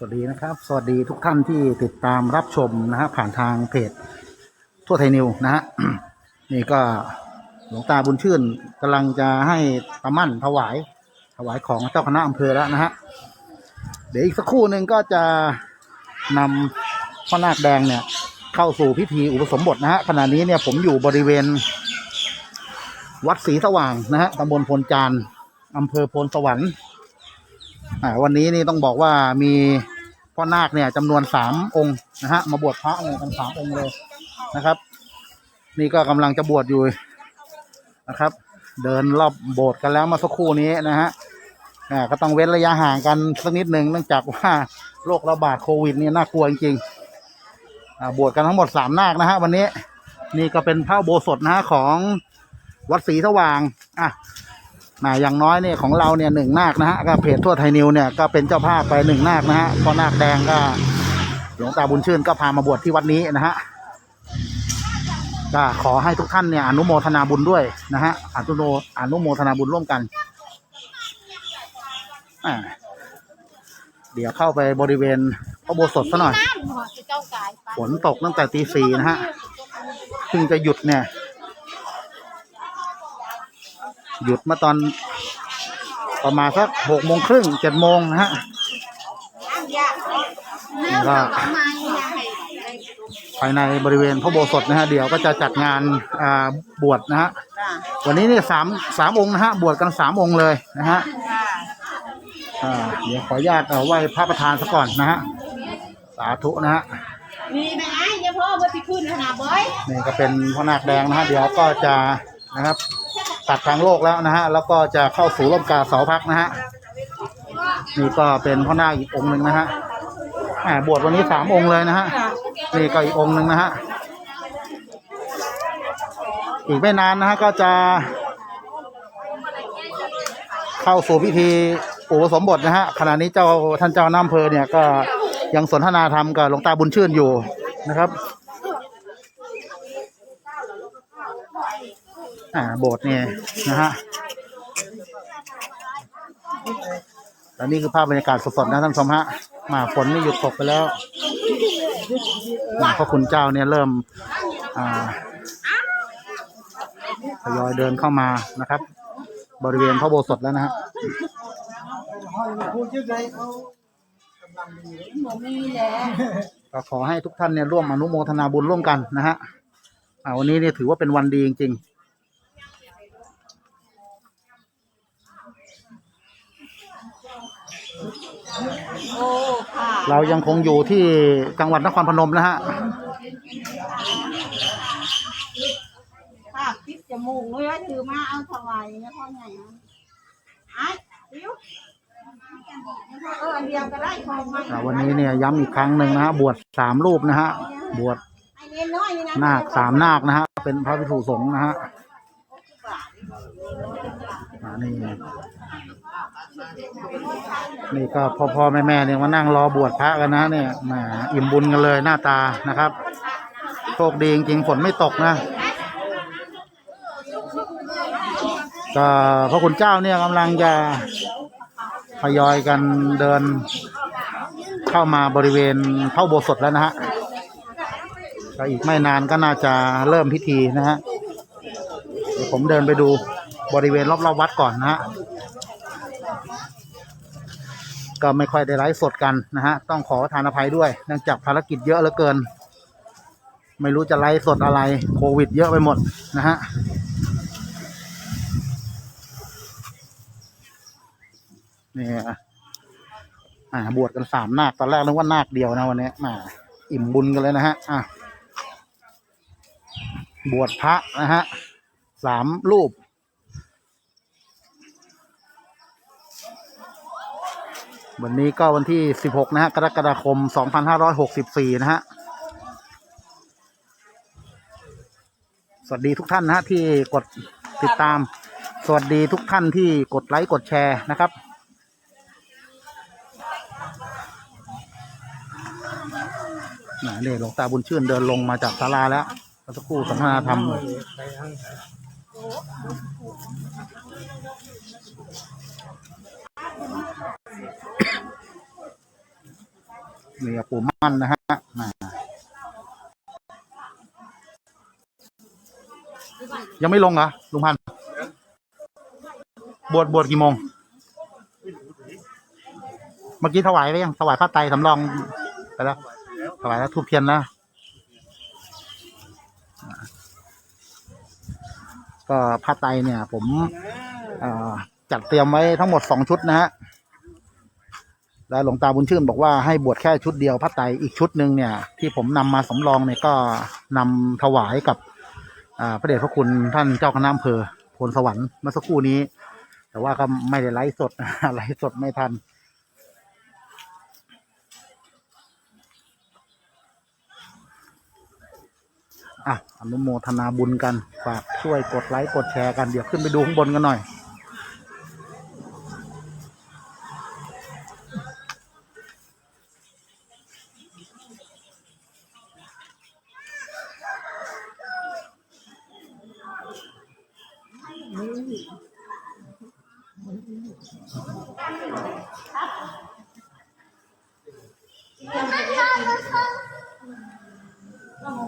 สวัสดีนะครับ สวัสดีทุกท่านที่ติดตามรับชมนะฮะผ่านทางเพจทั่วไทยนิวนะฮะนี่ก็หลวงตาบุญชื่นกำลังจะให้ตะมั่นถวาย ถวายของเจ้าคณะอำเภอแล้วนะฮะเดี๋ยวอีกสักครู่หนึ่งก็จะนำพ่อนาคแดงเนี่ย เข้าสู่พิธีอุปสมบทนะฮะขณะนี้เนี่ยผมอยู่บริเวณ วัดศรีสว่างนะฮะตำบลพลจานอำเภอโพนสวรรค์ อ่าวันนี้นี่ต้องบอกว่ามีพ่อนาคเนี่ยจำนวนสามองค์นะฮะมาบวชพระเนี่ยกันสามองค์เลยนะครับ นี่ก็กำลังจะบวชอยู่นะครับ เดินรอบโบสถ์กันแล้วมาสักครู่นี้นะฮะอ่าก็ต้องเว้นระยะห่างกันสักนิดหนึ่งเนื่องจากว่าโรคระบาดโควิดเนี่ยน่ากลัวจริงๆอ่าบวชกันทั้งหมดสามนาคนะฮะวันนี้นี่ก็เป็นพระโบสถนะฮะของวัดศรีสว่างอะ นะอย่างน้อยเนี่ยของเราเนี่ยหนึ่งนาคนะฮะก็เพจทั่วไทยนิวเนี่ยก็เป็นเจ้าภาพไปหนึ่งนาคนะฮะพอนาคแดงก็หลวงตาบุญชื่นก็พามาบวชที่วัดนี้นะฮะก็ขอให้ทุกท่านเนี่ยอนุโมทนาบุญด้วยนะฮะอนุโมอนุโมทนาบุญร่วมกันอ่าเดี๋ยวเข้าไปบริเวณพระโบสถซะหน่อยน้ำหัวจะเจ้ากายไปฝนตกตั้งแต่ตีสี่นะฮะเพิ่งจะหยุดเนี่ย หยุดมาตอนประมาณสักหกโมงครึ่งเจ็ดโมงนะฮะน้ำก็ทำไมนะภายในบริเวณพระโบสถนะฮะเดี๋ยวก็จะจัดงานอ่าบวชนะฮะวันนี้เนี่ยสามสามองค์นะฮะบวชกันสามองค์เลยนะฮะอ่าเดี๋ยวขออนุญาตเอาไหว้พระประธานซะก่อนนะฮะสาธุนะฮะมีไหมไอ้ยาพ่อเมื่อที่ขึ้นขนาดบ่อยนี่ก็เป็นพ่อนาคแดงนะฮะเดี๋ยวก็จะนะครับ ตัดทางโลกแล้วนะฮะ แล้วก็จะเข้าสู่ร่มกาเสาพักนะฮะ นี่ก็เป็นพ่อนาคอีกองค์หนึ่งนะฮะอ่าบวชวันนี้สามองค์เลยนะฮะ นี่ก็อีกองค์หนึ่งนะฮะ อีกไม่นานนะฮะก็จะ เข้าสู่พิธีอุปสมบทนะฮะ ขณะนี้เจ้าท่านเจ้าน้าอำเภอเนี่ยก็ยังสนทนาธรรมกับหลวงตาบุญชื่นอยู่นะครับ อ่าโบสถ์เนี่ยนะฮะและนี่คือภาพบรรยากาศสดๆนะท่านผู้ชมฮะมาฝนนี่หยุดตกไปแล้วนะพระคุณเจ้าเนี่ยเริ่มอ่าทยอยเดินเข้ามานะครับ บริเวณพระโบสถแล้วนะฮะก็ขอให้ทุกท่านเนี่ยร่วมอนุโมทนาบุญร่วมกันนะฮะอ่าวันนี้เนี่ยถือว่าเป็นวันดีจริง โอ้ค่ะๆเรายังคงอยู่ที่จังหวัดนครพนมนะฮะค่ะปิดจมูกเลยว่าถือมาเอาถวายนะพ่อใหญ่นะไอ้ดิวเอออันเดียวก็ได้ของมาอ่าวันนี้เนี่ยย้ำอีกครั้งหนึ่งนะฮะบวชสามรูปนะฮะบวชไอ้เน้นน้อยนี่นะนาคสามนาคนะฮะเป็นพระภิกษุสงฆ์นะฮะอ่านี่ นี่ก็พ่อพ่อแม่แม่เนี่ยมานั่งรอบวชพระกันนะเนี่ยแหมอิ่มบุญกันเลยหน้าตานะครับโชคดีจริงฝนไม่ตกนะก็พระคุณเจ้าเนี่ยกำลังจะทยอยกันเดินเข้ามาบริเวณพระอุโบสถแล้วนะฮะก็อีกไม่นานก็น่าจะเริ่มพิธีนะฮะเดี๋ยวผมเดินไปดูบริเวณรอบๆวัดก่อนนะฮะ ก็ไม่ค่อยได้ไลฟ์สดกันนะฮะ ต้องขอทานอภัยด้วยเนื่องจากภารกิจเยอะเหลือเกิน ไม่รู้จะไลฟ์สดอะไรโควิด เยอะไปหมดนะฮะนี่อะอ่าบวชกันสามนาคตอนแรกนึกว่านาคเดียวนะวันนี้อ่าอิ่มบุญกันเลยนะฮะอะบวชพระนะฮะสามรูป วันนี้ก็วันที่สิบหกนะฮะ กรกฎาคมสองพันห้าร้อยหกสิบสี่นะฮะ สวัสดีทุกท่านนะฮะ ที่กดติดตาม สวัสดีทุกท่านที่กดไลค์ กดแชร์นะครับ นี่หลวงตาบุญชื่นเดินลงมาจากศาลาแล้วสักครู่สนทนาธรรม นี่กับปู่มั่นนะฮะยังไม่ลงเหรอลุงพันธ์บวชบวชกี่โมง เมื่อกี้ถวายไปยังถวายผ้าไตรสำรองไปแล้วถวายแล้วทูบเทียนแล้วอ่าก็ผ้าไตรเนี่ย ผมจัดเตรียมไว้ทั้งหมดสองชุดนะฮะ แล้วหลวงตาบุญชื่นบอกว่าให้บวชแค่ชุดเดียวพระไตรอีกชุดหนึ่งเนี่ย ที่ผมนำมาสำรองเนี่ยก็นำถวายกับพระเดชพระคุณท่านเจ้าคณะอำเภอโพนสวรรค์เมื่อสักครู่นี้ แต่ว่าก็ไม่ได้ไลฟ์สดไลฟ์สดไม่ทันอะอนุโมทนาบุญกันฝากช่วยกดไลค์กดแชร์กันเดี๋ยวขึ้นไปดูข้างบนกันหน่อย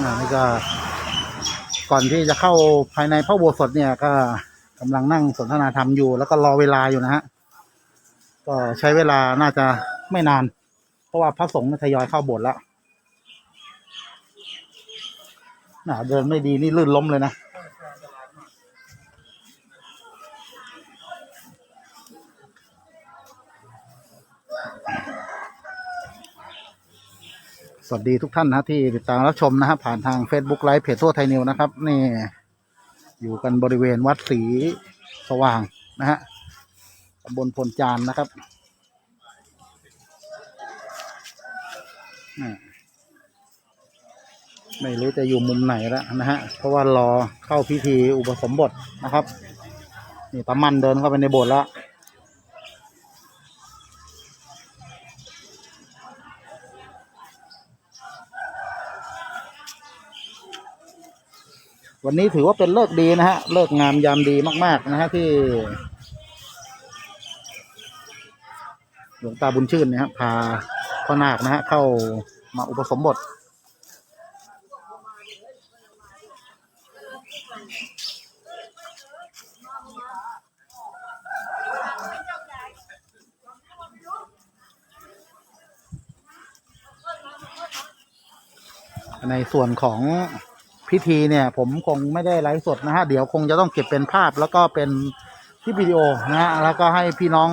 อ่านี่ก็ก่อนที่จะเข้าภายในพระโบสถเนี่ยก็กำลังนั่งสนทนาธรรมอยู่ แล้วก็รอเวลาอยู่นะฮะก็ใช้เวลาน่าจะไม่นาน เพราะว่าพระสงฆ์ทยอยเข้าโบสถ์แล้วน่าเดินไม่ดีนี่ลื่นล้มเลยนะ สวัสดีทุกท่านนะที่ติดตามรับชมนะฮะผ่านทาง Facebook ไลฟ์เพจทั่วไทยนิวนะครับนี่อยู่กันบริเวณวัดศรีสว่างนะฮะตำบลพลจานนะครับไม่รู้จะอยู่มุมไหนแล้วนะฮะ เพราะว่ารอเข้าพิธีอุปสมบทนะครับ นี่ตามันเดินเข้าไปในโบสถ์แล้ว วันนี้ถือว่าเป็นเลิกดีนะฮะ เลิกงามยามดีมาก ๆ นะฮะที่ หลวงตาบุญชื่นเนยฮะพาพ่อนาคนะฮะเข้ามาอุปสมบท ในส่วนของ พิธีเนี่ย ผมคงไม่ได้ไลฟ์สดนะฮะ เดี๋ยวคงจะต้องเก็บเป็นภาพแล้วก็เป็นคลิปวิดีโอนะฮะแล้วก็ให้พี่น้อง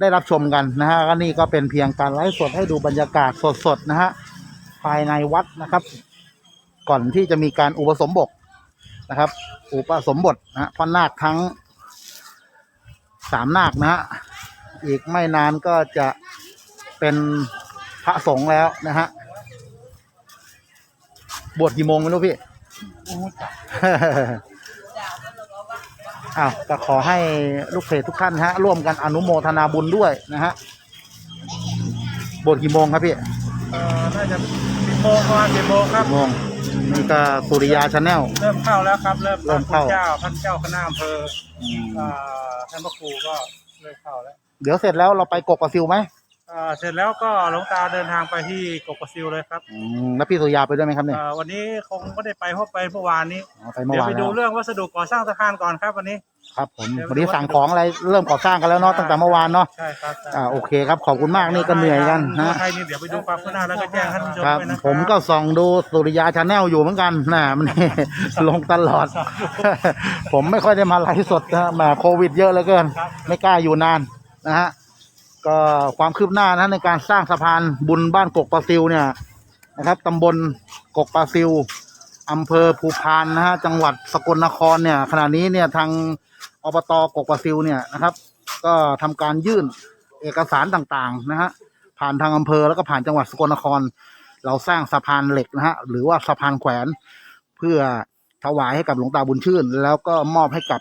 ได้รับชมกันนะฮะก็นี่ก็เป็นเพียงการไลฟ์สดให้ดูบรรยากาศสดๆนะฮะภายในวัดนะครับ ก่อนที่จะมีการอุปสมบทนะครับ อุปสมบทนะฮะพ่อนาคทั้งสามนาคนะฮะอีกไม่นานก็จะเป็นพระสงฆ์แล้วนะฮะ บวชกี่โมงไม่รู้พี่ อ้าวก็ขอให้ลูกเพจทุกท่านฮะ ร่วมกันอนุโมทนาบุญด้วยนะฮะบวชกี่โมงครับพี่เอ่อน่าจะสิบโมงประมาณสิบโมงครับโมงนี่ก็สุริยาชาแนล เริ่มเข้าแล้วครับ เริ่มเริ่มเข้า ท่นเจ้าท่านเจ้าคณะอำเภอเอ่อท่านพระครูก็เริ่มเข้าแล้ว เดี๋ยวเสร็จแล้วเราไปกกกระซิวไหมเเอ่อเสร็จแล้วก็หลวงตาเดินทางไปที่กกกซิลเลยครับอืมแล้วพี่สุริยาไปด้วยไหมครับเนี่ยเอ่อวันนี้คงไม่ได้ไปเพราะไปเมื่อวานนี้ อ๋อไปเมื่อเดี๋ยววานไปแล้ดูวเรื่องวัสดุก่อสร้างสะพานก่อนครับวันนี้ ครับผมเดี๋ยววันนี้ดูว่าสั่งของอะไรเริ่มก่อสร้างกันแล้วเนาะตั้งแต่เมื่อวานเนาะใช่ครับใช่อ่าโอเคครับขอบคุณมากนี่ก็เหนื่อยกันนะ ใครนี่เดี๋ยวไปดูความคืบหน้าแล้วก็แจ้งท่านผู้ชมครับด้วยนะ ผมก็ส่องดูสุริยาชาแนลอยู่เหมือนกันนะมัน ลงตลอด ผมไม่ค่อยได้มาไลฟ์สดนะมาโควิดเยอะเหลือเกินไม่กล้าอยู่นานนะฮะ ก็ความคืบหน้านะในการสร้างสะพานบุญบ้านกกปลาซิวเนี่ยนะครับตำบลกกปลาซิวอำเภอภูพานนะฮะจังหวัดสกลนครเนี่ยขณะนี้เนี่ยทางอบตกกปลาซิวเนี่ยนะครับ ก็ทำการยื่นเอกสารต่างๆนะฮะผ่านทางอำเภอแล้วก็ผ่านจังหวัดสกลนคร เราสร้างสะพานเหล็กนะฮะหรือว่าสะพานแขวนเพื่อถวายให้กับหลวงตาบุญชื่น แล้วก็มอบให้กับ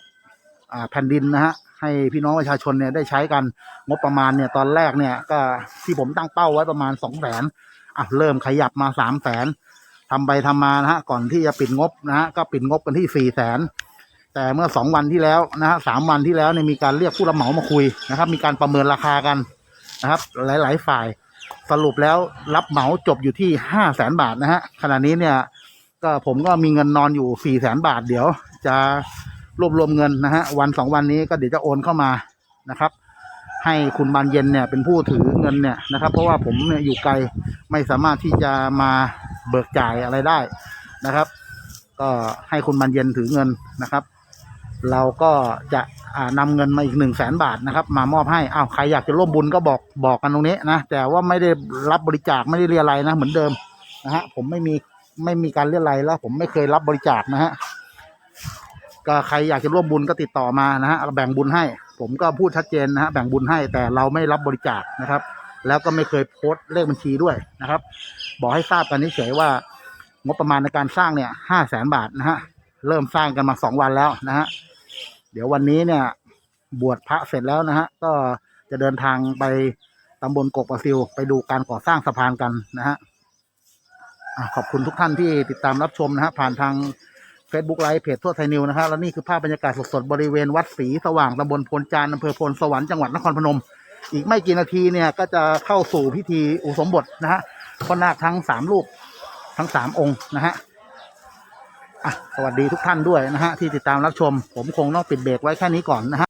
แผ่นดินนะฮะ ให้พี่น้องประชาชนเนี่ยได้ใช้กันงบประมาณเนี่ยตอนแรกเนี่ยก็ที่ผมตั้งเป้าไว้ประมาณสองแสนอะเริ่มขยับมาสามแสนทำไปทำมานะฮะก่อนที่จะปิดงบนะฮะก็ปิดงบกันที่สี่แสนแต่เมื่อสองวันที่แล้วนะฮะสามวันที่แล้วเนี่ยมีการเรียกผู้รับเหมามาคุยนะครับ มีการประเมินราคากันนะครับ หลาย ๆ ฝ่ายสรุปแล้วรับเหมาจบอยู่ที่ห้าแสนบาทนะฮะขณะนี้เนี่ยก็ผมก็มีเงินนอนอยู่สี่แสนบาทเดี๋ยว จะ รวบรวมเงินนะฮะวันสองวันนี้ก็เดี๋ยวจะโอนเข้ามานะครับ ให้คุณบานเย็นเนี่ยเป็นผู้ถือเงินเนี่ยนะครับ เพราะว่าผมเนี่ยอยู่ไกลไม่สามารถที่จะมาเบิกจ่ายอะไรได้นะครับ ก็ให้คุณบานเย็นถือเงินนะครับ เราก็จะอ่านำเงินมาอีกหนึ่งแสนบาทนะครับ มามอบให้อ้าวใครอยากจะร่วมบุญก็บอกบอกกันตรงนี้นะแต่ว่าไม่ได้รับบริจาคไม่ได้เรียอะไรนะเหมือนเดิมนะฮะผมไม่มีไม่มีการเรียอะไรแล้ว ผมไม่เคยรับบริจาคนะฮะ ก็ใครอยากจะร่วมบุญก็ติดต่อมานะฮะเราแบ่งบุญให้ ผมก็พูดชัดเจนนะฮะแบ่งบุญให้แต่เราไม่รับบริจาคนะครับ แล้วก็ไม่เคยโพสต์เลขบัญชีด้วยนะครับ บอกให้ทราบกันเฉยๆว่างบประมาณในการสร้างเนี่ยห้าแสนบาทนะฮะเริ่มสร้างกันมาสองวันแล้วนะฮะเดี๋ยววันนี้เนี่ยบวชพระเสร็จแล้วนะฮะก็จะเดินทางไปตำบลกกปะซิวไปดูการก่อสร้างสะพานกันนะฮะขอบคุณทุกท่านที่ติดตามรับชมนะฮะผ่านทาง Facebook ไลฟ์เพจทั่วไทยนิวนะครับแล้วนี่คือภาพบรรยากาศสดๆบริเวณวัดศรีสว่างตำบลพลจานอำเภอพลสวรรค์จังหวัดนครพนม อีกไม่กี่นาทีเนี่ยก็จะเข้าสู่พิธีอุสมบทนะฮะพ่อนาคทั้งสามลูกทั้งสามองค์นะฮะอะสวัสดีทุกท่านด้วยนะฮะที่ติดตามรับชม ผมคงต้องปิดเบรกไว้แค่นี้ก่อนนะฮะ